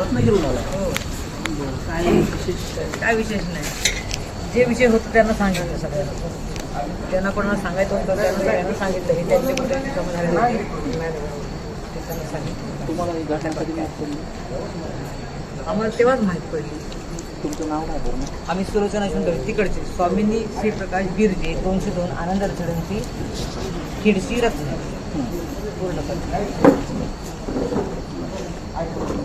रत्नागिरून आला हो काय विशेष? काय विशेष नाही. जे विषय होतं त्यांना सांगितलं सगळ्यांना. त्यांना कोणाला सांगायचं होतं त्यांना सगळ्यांना सांगितलं. हे त्यांच्या मुलांची कामं होती. ते त्यांना सांगितलं तुम्हाला ही घटना कधी माहीत पडली? आम्हाला तेव्हाच माहीत पडली. तुमचं नाव काय आम्ही सुलोचना शंकर तिकडचे. स्वामींनी श्री प्रकाश बिरजे दोनशे दोन आनंद झडंची खिडशी रत्न पूर्ण तुम्ही इकडं कशासाठी नेमकं आला कसं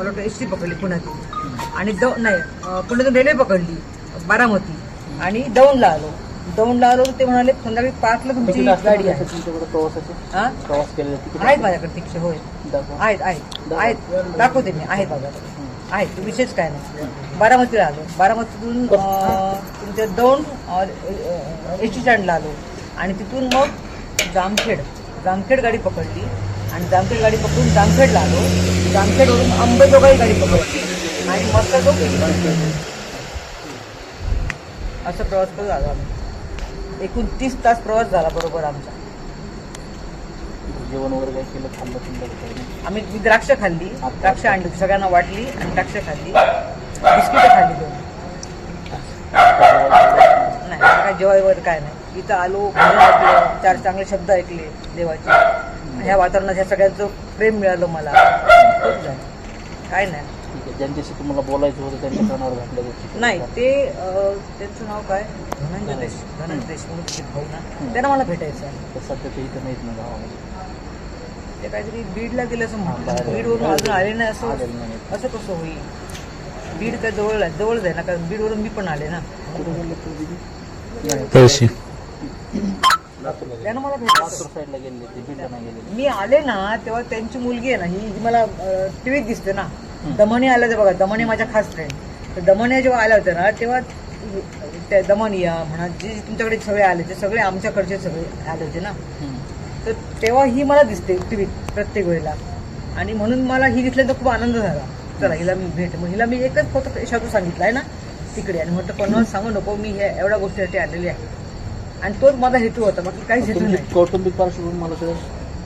मला वाटतं एस टी पकडली पुण्यातून आणि दौ नाही पुण्यातून रेल्वे पकडली बारामती. आणि दौंडला आलो. दौंडला आलो ते म्हणाले संध्याकाळी पाचला तुमची गाडी आहे. तुमच्याकडे प्रवासाचे? हा? प्रवास केलेले तिकीट आहेत माझ्याकडे तिकीट होय. दाखवा. आहेत आहेत. आहेत. दाखवते मी. आहेत माझ्याकडे. आहेत. तो विषयच काय नाही. बारामतीला आलो. बारामतीतून अं, तुमच्या दोन एस टी स्टँडला आलो. आणि तिथून मग जामखेड. जामखेड गाडी पकडली. आणि जामखेड गाडी पकडून जामखेडला आलो. जामखेडवरून अंबेजोगाई गाडी पकडली. आणि मस्त तो असं प्रवास करत आलो आम्ही. एकूण तीस तास प्रवास झाला बरोबर आमचा. जेवण वगैरे काय केलं खाल्लं पिल्लं? आम्ही मी द्राक्ष खाल्ली. द्राक्ष आणली सगळ्यांना वाटली आणि द्राक्ष खाल्ली. बिस्किटं खाल्ली दोन. नाही काय जेवाय वगैरे काय नाही. इथं आलो चार चांगले शब्द ऐकले देवाचे. ह्या वातावरणात ह्या सगळ्यांचं प्रेम मिळालं मला. काय नाही. ठीक आहे ज्यांच्याशी तुम्हाला बोलायचं होतं त्यांच्या कानावर घातल्या गोष्टी. नाही ते अं, त्यांचं नाव काय? धनंजय धनंजय देशमुख भाऊ ना? त्यांना मला भेटायचं आहे. तर सध्या ते इथं नाहीत ना गावामध्ये. ते काहीतरी बीडला गेलं असं बाहेर. म्हणतात बीडवरून अजून आले नाही असं आलेलं. असं कसं होईल? बीड काय जवळ आहे? जवळच आहे ना कारण बीडवरून मी पण आले ना. कुठे गेले तू दिदी? पैसे त्यानं मला साईडला गेले ते मी आले ना तेव्हा त्यांची मुलगी आहे ना ही जी मला टीव्हीत दिसते ना. दमणी आल्या ते बघा दमणी माझ्या खास फ्रेंड तर दमण्या जेव्हा आल्या होत्या ना तेव्हा त्या दमनिया म्हणा जे तुमच्याकडे सगळे आले ते सगळे आमच्याकडचे सगळे आले होते ना. तर तेव्हा ही मला दिसते टीव्हीत प्रत्येक वेळेला. आणि म्हणून मला ही दिसल्यानंतर खूप आनंद झाला. चला हिला मी भेट मग हिला मी एकच फक्त शादू सांगितलं आहे ना तिकडे. आणि म्हटलं कोणाला सांगू नको मी हे एवढ्या गोष्टीसाठी आलेली आहे. आणि तोच माझा हेतू होता बाकी काहीच हेतू तुमची नाही. कौटुंबिक पार्श्वभूमी मला कळेल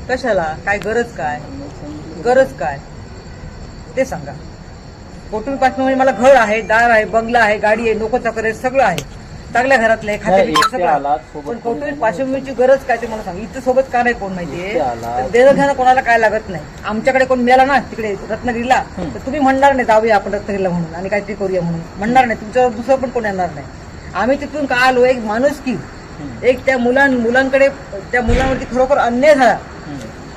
कशाला? काय गरज काय? गरज काय? ते सांगा. कौटुंबिक पार्श्वभूमी मला घर आहे दार आहे बंगला आहे गाडी आहे नोकर चाकर आहे सगळं आहे. चांगल्या घरातलं आहे खाते नाही, पिते एकटे सगळं आलात, आहे. सोबत पण कोणी कौटुंबिक नाही. पार्श्वभूमीची गरज काय ते मला सांग. इथं सोबत का नाही कोण माहितीये एकटे आलात. तर देणं घेणं कोणाला काय लागत नाही? आमच्याकडे कोण मिळाला ना तिकडे रत्नागिरीला तर तुम्ही म्हणणार नाही जाऊया आपण रत्नागिरीला म्हणून आणि काहीतरी करूया म्हणून. म्हणणार नाही तुमच्यावर दुसरं पण कोण येणार नाही. आम्ही तिथून का आलो? एक माणूस की. एक त्या मुलां मुलांकडे त्या मुलांवरती खरोखर अन्याय झाला.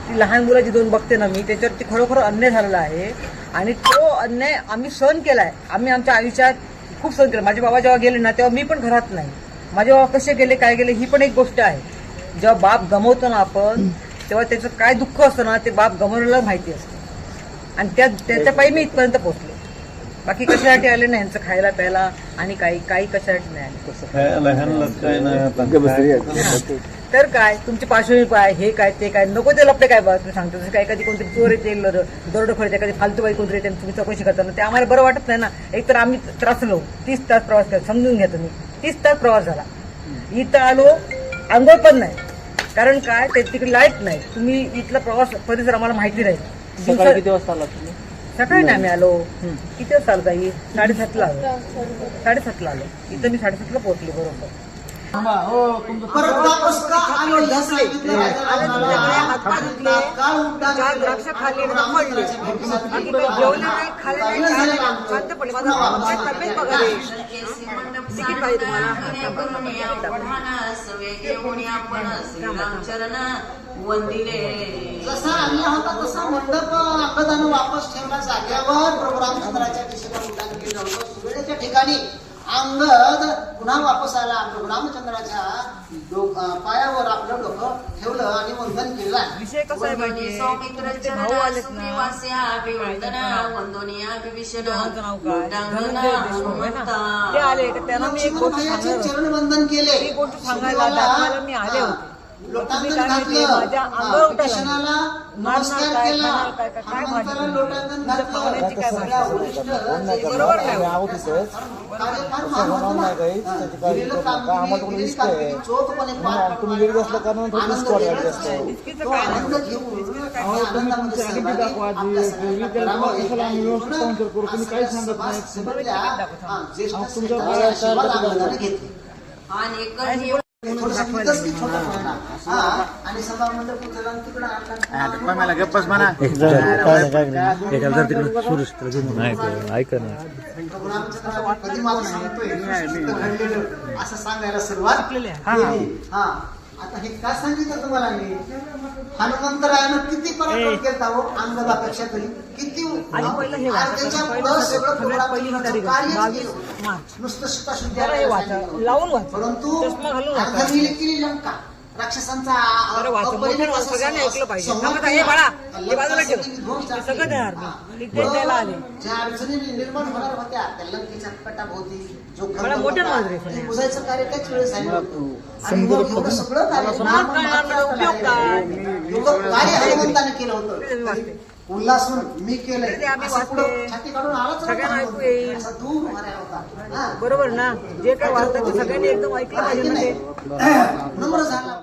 ती लहान मुलं जी दोन बघते ना मी त्याच्यावरती खरोखर अन्याय झालेला आहे. आणि तो अन्याय आम्ही सहन केलाय. आम्ही आमच्या आयुष्यात खूप सहन केला. माझे बाबा जेव्हा गेले ना तेव्हा मी पण घरात नाही. माझे बाबा कसे गेले काय गेले ही पण एक गोष्ट आहे. जेव्हा बाप गमवतो ना आपण तेव्हा त्याचं काय दुःख असतं ना ते बाप गमवलेला माहिती असतं. आणि त्या त्याच्या पायी मी इथपर्यंत पोहोचले. बाकी कशासाठी आले नाही यांचं खायला प्यायला आणि काही काही कशासाठी नाही आले. तर काय? तुमची पार्श्वभूमी काय हे काय ते काय? नको ते लपडे काय बघा तुम्ही सांगतो काय कधी कोणतरी चोर येते दरोडखोर येते कधी फालतू बाई कोणतरी येते आणि तुम्ही चौकशी करताना ते आम्हाला बरं वाटत नाही ना. एक तर आम्ही त्रासलो तीस तास प्रवास केला समजून घ्या तुम्ही. तीस तास प्रवास झाला. इथं आलो आंघोळ पण नाही. कारण काय? ते तिकडे लाइट नाही. तुम्ही इथला प्रवास परिसर आम्हाला माहिती नाही. दिवसा- किती वाजता आला तुम्ही? सकाळी नाही आम्ही आलो. किती वाजता आलो ताई? साडेसातला आलो. साडेसातला आलो. इथं मी साडेसातला पोहोचले बरोबर. परत वापस का आलो? हे केलं. द्राक्ष खाल्ली आणि राम पडले. मंदिराच्या भेटीसाठी बाकी काही जेवले नाही खाल्ले नाही लग्न चहा झालं नाही. आमचं. शांत पडले. माझा माझी तब्येत बघा. रे. तिकीट पाहिजे तुम्हाला. थांबा, थांबा, तिकीट वंदिले. जसा आणला होता तसा मंडप अंगदानं वापस ठेवला जाग्यावर प्रभू रामचंद्राच्या दिशेला उड्डाण केलं होतं सुवेळेच्या ठिकाणी अंगद पुन्हा वापस आला. आपलं रामचंद्राच्या पायावर आपलं डोकं ठेवलं आणि वंदन केलं. विषय कसा आहे. चरण वंदन केले. मी आले होते. लोटांगण तुम्ही घातलं नमस्कार केला. हनुमंताला? लोटांगण घातलं सगळ्या? वरिष्ठ नाही तुम्ही आनंद. घेऊन काही सांगत तुमच्या. हा, आणि मला गप्पच म्हणा. ऐका ना. असं सांगायला सुरुवात केली. हा. आता हे का सांगितलं तुम्हाला मी? हनुमंतरायानं किती पराक्रम केला हो अंगदापेक्षा तरी. किती. त्याच्या पुढं सगळं- नुसतं सांगितलं. लावून परंतु केली लंका? राक्षसांचा ज्या अडचणी निर्माण होणार होत्या त्या लंकेच्या जो बुजायचं कार्य त्याच वेळेस झालं सगळं कार्य हनुमंताने केलं होतं. उल्हासून मी केलंय. छाती काढून आलाच होता हा. बरोबर ना? जे काय वाचतं ते सगळ्यांनी एकदम ऐकलं पाहिजे नम्र झाला.